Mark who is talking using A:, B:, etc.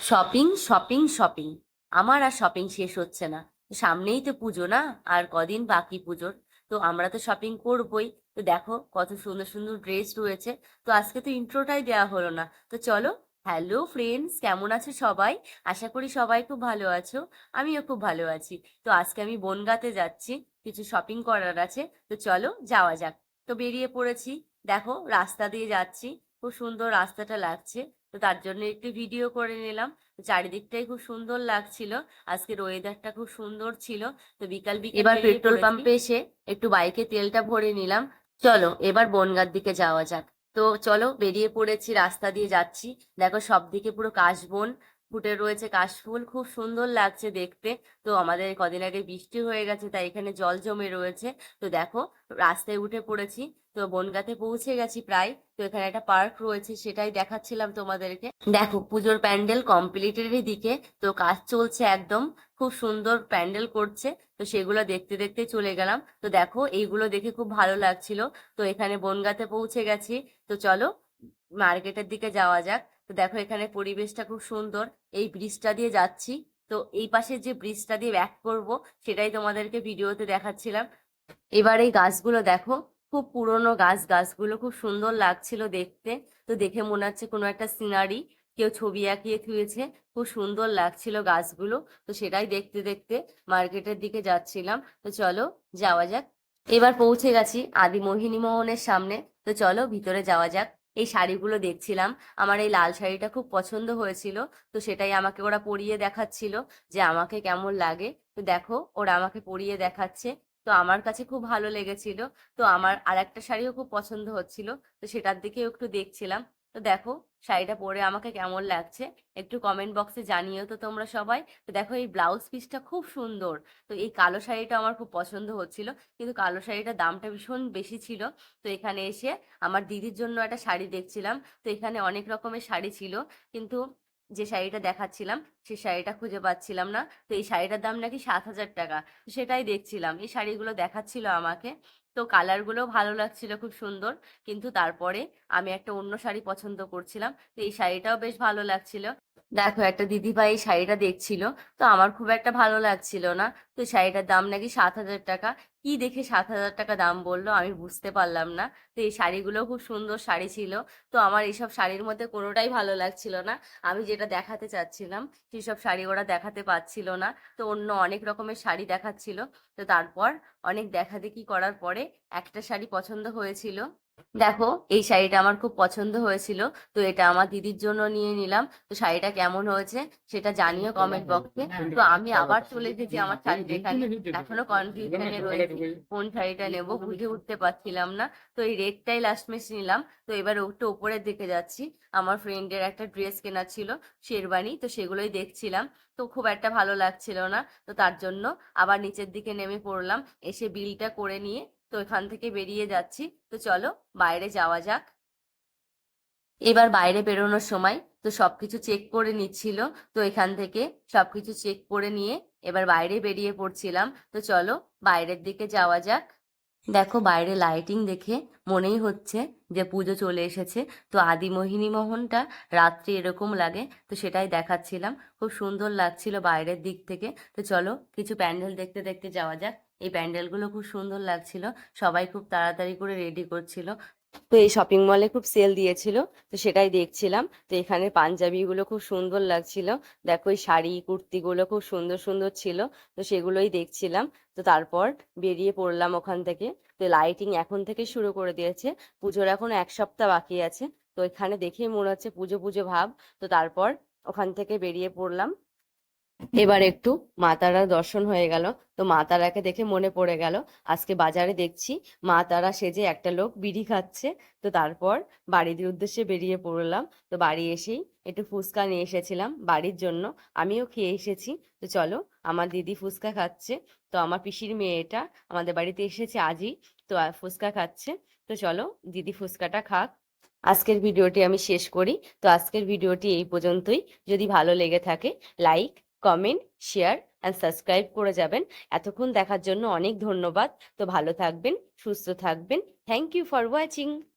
A: Shopping shopping shopping আমার আর shopping শেষ হচ্ছে না। সামনেই তো পুজো না? আর কদিন বাকি পুজোর? তো আমরা তো শপিং করবই। তো দেখো কত সুন্দর সুন্দর ড্রেস রয়েছে। তো আজকে তো ইন্ট্রোটাই দেওয়া হলো না। তো চলো হ্যালো ফ্রেন্ডস কেমন আছো সবাই? আশা করি সবাই খুব ভালো আছো। আমিও খুব ভালো আছি। তো আজকে আমি বনগাতে যাচ্ছি। কিছু শপিং করার আছে। তো চলো, যাওয়া যাক। তো বেরিয়ে পড়েছি। দেখো রাস্তা দিয়ে যাচ্ছি। খুব সুন্দর রাস্তাটা লাগছে। তো তার জন্য একটু ভিডিও করে নিলাম। চারিদিকটাই খুব সুন্দর লাগছিল। আজকের ওয়েদারটা খুব সুন্দর ছিল। তো বিকাল বিকাল এবার পেট্রোল পাম্পে এসে একটু বাইকে তেলটা ভরে নিলাম। চলো এবার বনগার দিকে যাওয়া যাক। তো চলো বেরিয়ে পড়েছি রাস্তা দিয়ে যাচ্ছি। দেখো সব দিকে পুরো কাশবন ফুটে রয়েছে কাশফুল। খুব সুন্দর লাগছে দেখতে। তো আমাদের কদিন আগে বৃষ্টি হয়ে গেছে, তাই এখানে জল জমে রয়েছে। তো দেখো, রাস্তায় উঠে পড়েছি। তো বনগাতে পৌঁছে গেছি প্রায়। তো এখানে একটা পার্ক রয়েছে, সেটাই দেখাচ্ছিলাম তোমাদেরকে। দেখো, পুজোর প্যান্ডেল কমপ্লিটের দিকে। তো কাজ চলছে একদম। খুব সুন্দর প্যান্ডেল করছে। তো সেগুলো দেখতে দেখতে চলে গেলাম। তো দেখো, এইগুলো দেখে খুব ভালো লাগছিল। তো এখানে বনগাতে পৌঁছে গেছি। তো চলো, মার্কেটের দিকে যাওয়া যাক। তো দেখো এখানে পরিবেশটা খুব সুন্দর। এই ব্রিজটা দিয়ে যাচ্ছি। তো এই পাশে যে ব্রিজটা দিয়ে ব্যাক করব, সেটাই তোমাদেরকে ভিডিওতে দেখাচ্ছিলাম। এবার এই গাছগুলো দেখো, খুব পুরনো গাছ। গাছগুলো খুব সুন্দর লাগছিল দেখতে। তো দেখে মনে হচ্ছে কোনো একটা সিনারি কেউ ছবি আঁকিয়ে থুয়েছে, খুব সুন্দর লাগছিল গাছগুলো। তো সেটাই দেখতে দেখতে মার্কেটের দিকে যাচ্ছিলাম। তো চলো যাওয়া যাক। এবার পৌঁছে গেছি আদি মোহিনী মোহনের সামনে। তো চলো ভিতরে যাওয়া যাক। এই শাড়িগুলো দেখছিলাম। আমার এই লাল শাড়িটা খুব পছন্দ হয়েছিল, তো সেটাই আমাকে ওরা পরিয়ে দেখাচ্ছিল যে আমাকে কেমন লাগে। তো দেখো, ওরা আমাকে পরিয়ে দেখাচ্ছে। তো আমার কাছে খুব ভালো লেগেছিল। তো আমার আর একটা শাড়িও খুব পছন্দ হচ্ছিল, তো সেটার দিকেও একটু দেখছিলাম। তো দেখো, শাড়িটা পরে আমাকে কেমন লাগছে? একটু কমেন্ট বক্সে জানিও তো তোমরা সবাই। তো দেখো, এই ব্লাউজ পিসটা খুব সুন্দর। তো এই কালো শাড়িটা আমার খুব পছন্দ হচ্ছিল। কিন্তু কালো শাড়িটার দামটা ভীষণ বেশি ছিল। তো এখানে এসে আমার দিদির জন্য একটা শাড়ি দেখছিলাম। তো এখানে অনেক রকমের শাড়ি ছিল। কিন্তু যে শাড়িটা দেখাচ্ছিলাম সেই শাড়িটা খুঁজে পাচ্ছিলাম না। তো এই শাড়িটার দাম নাকি সাত হাজার টাকা। তো সেটাই দেখছিলাম। এই শাড়িগুলো দেখাচ্ছিল আমাকে। তো কালারগুলো ভালো লাগছিল খুব সুন্দর। কিন্তু তারপরে আমি একটা অন্য শাড়ি পছন্দ করছিলাম। তো এই শাড়িটাও বেশ ভালো লাগছিল। দেখো, একটা দিদিভাই এই শাড়িটা দেখছিল। তো আমার খুব একটা ভালো লাগছিল না। তো শাড়িটার দাম নাকি সাত হাজার টাকা। কি দেখে সাত হাজার টাকা দাম বলল আমি বুঝতে পারলাম না। তো এই শাড়িগুলো খুব সুন্দর শাড়ি ছিল। তো আমার এইসব শাড়ির মধ্যে কোনোটাই ভালো লাগছিল না। আমি যেটা দেখাতে চাচ্ছিলাম সেসব শাড়ি ওরা দেখাতে পাচ্ছিল না। তো অন্য অনেক রকমের শাড়ি দেখাচ্ছিল। তো তারপর অনেক দেখা দেখি করার পরে একটা শাড়ি পছন্দ হয়েছিল। দেখো এই শাড়িটা আমার খুব পছন্দ হয়েছিল তো এটা আমার দিদির জন্য নিয়ে নিলাম। তো শাড়িটা কেমন হয়েছে সেটা জানিও কমেন্ট বক্সে তো আমি আবার চলে এসেছি আমার শাড়ি দেখানে এখনও। কনফিউশনে রয়েছে কোন শাড়িটা নেব বুঝে উঠতে পারছিলাম না। তো এই রেডটাই লাস্ট মেশ নিলাম। তো এবার একটু উপরের দিকে যাচ্ছি। আমার ফ্রেন্ডের একটা ড্রেস কেনা ছিল শেরবানি তো সেগুলোই দেখছিলাম। তো খুব একটা ভালো লাগছিল না। তো তার জন্য আবার নিচের দিকে নেমে পড়লাম। এসে বিলটা করে নিয়ে তো এখান থেকে বেরিয়ে যাচ্ছি। তো চলো বাইরে যাওয়া যাক। এবার বাইরে বেরোনোর সময় তো সবকিছু চেক করে নিচ্ছিল। তো এখান থেকে সবকিছু চেক করে নিয়ে এবার বাইরে বেরিয়ে পড়ছিলাম। তো চলো বাইরের দিকে যাওয়া যাক। দেখো বাইরে লাইটিং দেখে মনেই হচ্ছে যে পুজো চলে এসেছে। তো আদি মোহিনী মোহনটা রাত্রি এরকম লাগে তো সেটাই দেখাচ্ছিলাম। খুব সুন্দর লাগছিল বাইরের দিক থেকে। তো চলো কিছু প্যান্ডেল দেখতে দেখতে যাওয়া যাক। এই প্যান্ডেলগুলো খুব সুন্দর লাগছিল। সবাই খুব তাড়াতাড়ি করে রেডি করছিল। তো এই শপিং মলে খুব সেল দিয়েছিল। তো সেটাই দেখছিলাম। তো এখানে পাঞ্জাবিগুলো খুব সুন্দর লাগছিল। দেখো এই শাড়ি কুর্তিগুলো খুব সুন্দর সুন্দর ছিল। তো সেগুলোই দেখছিলাম। তো তারপর বেরিয়ে পড়লাম ওখান থেকে। তো লাইটিং এখন থেকে শুরু করে দিয়েছে। পুজোর এখন এক সপ্তাহ বাকি আছে। তো এখানে দেখেই মনে হচ্ছে পুজো পুজো ভাব। তো তারপর ওখান থেকে বেরিয়ে পড়লাম। এবার একটু মা তারার দর্শন হয়ে গেল। তো মা তারাকে দেখে মনে পড়ে গেল, আজকে বাজারে দেখছি মা তারা সেজে একটা লোক বিড়ি খাচ্ছে। তো তারপর বাড়ির উদ্দেশ্যে বেরিয়ে পড়লাম। তো বাড়ি এসেই একটু ফুচকা নিয়ে এসেছিলাম বাড়ির জন্য। আমিও খেয়ে এসেছি। তো চলো, আমার দিদি ফুচকা খাচ্ছে। তো আমার পিসির মেয়ে এটা, আমাদের বাড়িতে এসেছে আজই তো ফুচকা খাচ্ছে। তো চলো, দিদি ফুচকাটা খাক। আজকের ভিডিওটি আমি শেষ করি। তো আজকের ভিডিওটি এই পর্যন্তই। যদি ভালো লেগে থাকে, like comment share and subscribe করে যাবেন। এতক্ষণ দেখার জন্য অনেক ধন্যবাদ। তো ভালো থাকবেন, সুস্থ থাকবেন। Thank you for watching